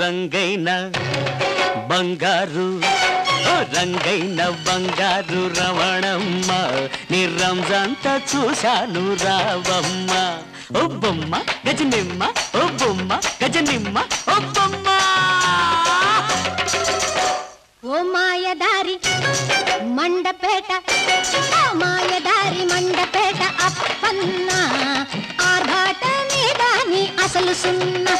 రంగైన బంగారు రంగైన బంగారు రవణమ్మ నీ రంజాంతా చూశాను రావమ్మ. ఓ బొమ్మ గజనిమ్మ ఓ బొమ్మ గజనిమ్మ ఓ బొమ్మ. ఓ మాయదారి మండపేట ఓ మాయదారి మండపేట అప్పన్న ఆర్భాట మీద నీ అసలు సున్నా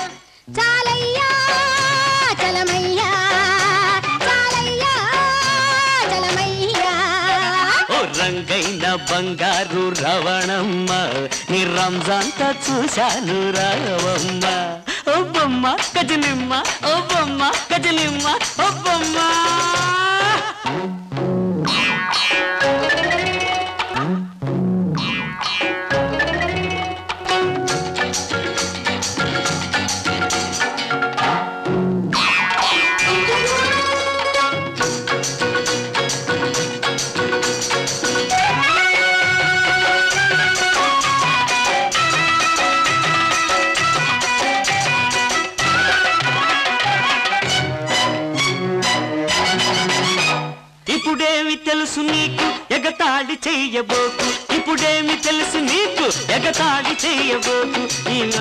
రంగైన బంగారు రవణమ్మ నీ రంజాంతా చూశాను రావమ్మ. ఓ బొమ్మ గజనిమ్మ ఓ బొమ్మ. ఇప్పుడేమి తెలుసు నీకు? ఎగతాళి చెయ్యబోకు ఇప్పుడేమి తెలుసు నీకు? ఎగతాళి చెయ్యబోకు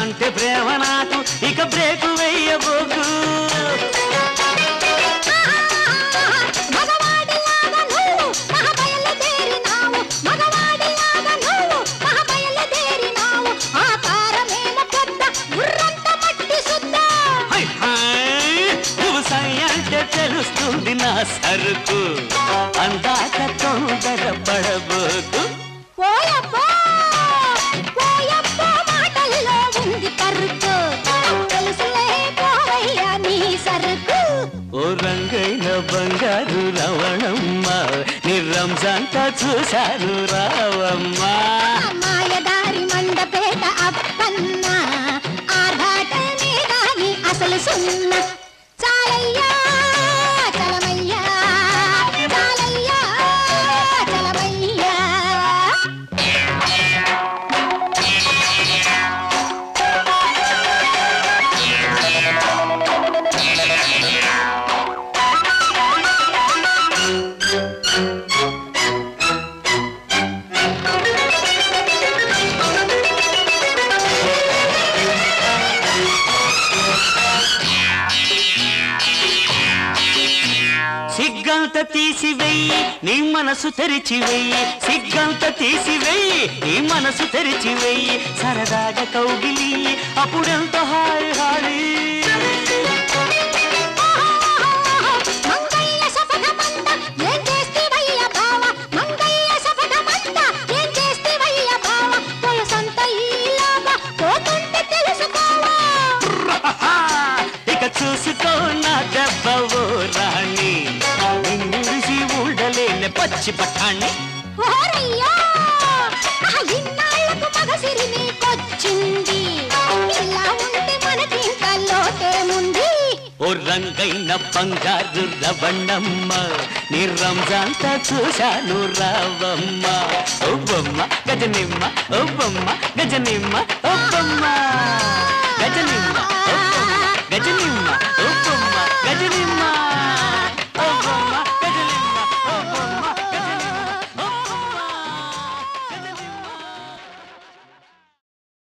అంటే ప్రేమ నాకు ఇక బ్రేకు వెయ్యబోకు తెలుస్తుంది నా సరుకు. అందాక తొందర పడబోకు ఓ రంగైన బంగారు రవణమ్మ నీ రంజంతా చూశాను రావమ్మా. మాయదారి మండపేట అప్పన్న అసలు సున్న. సిగ్గంత తీసివెయ్యి నీ మనసు తెరిచివెయ్యి సిగ్గంత తీసివెయ్యి నీ మనసు తెరిచివెయ్యి సరదాగా కౌగిలి అప్పుడెంత హాయి హాయి. లోటేముంది ఓ రంగైన బంగారు రవణమ్మ నీ రంజంతా చూశాను రావమ్మ. ఓ బొమ్మ గజనిమ్మ ఓ బొమ్మ గజనిమ్మ ఓ బొమ్మ గజనిమ్మ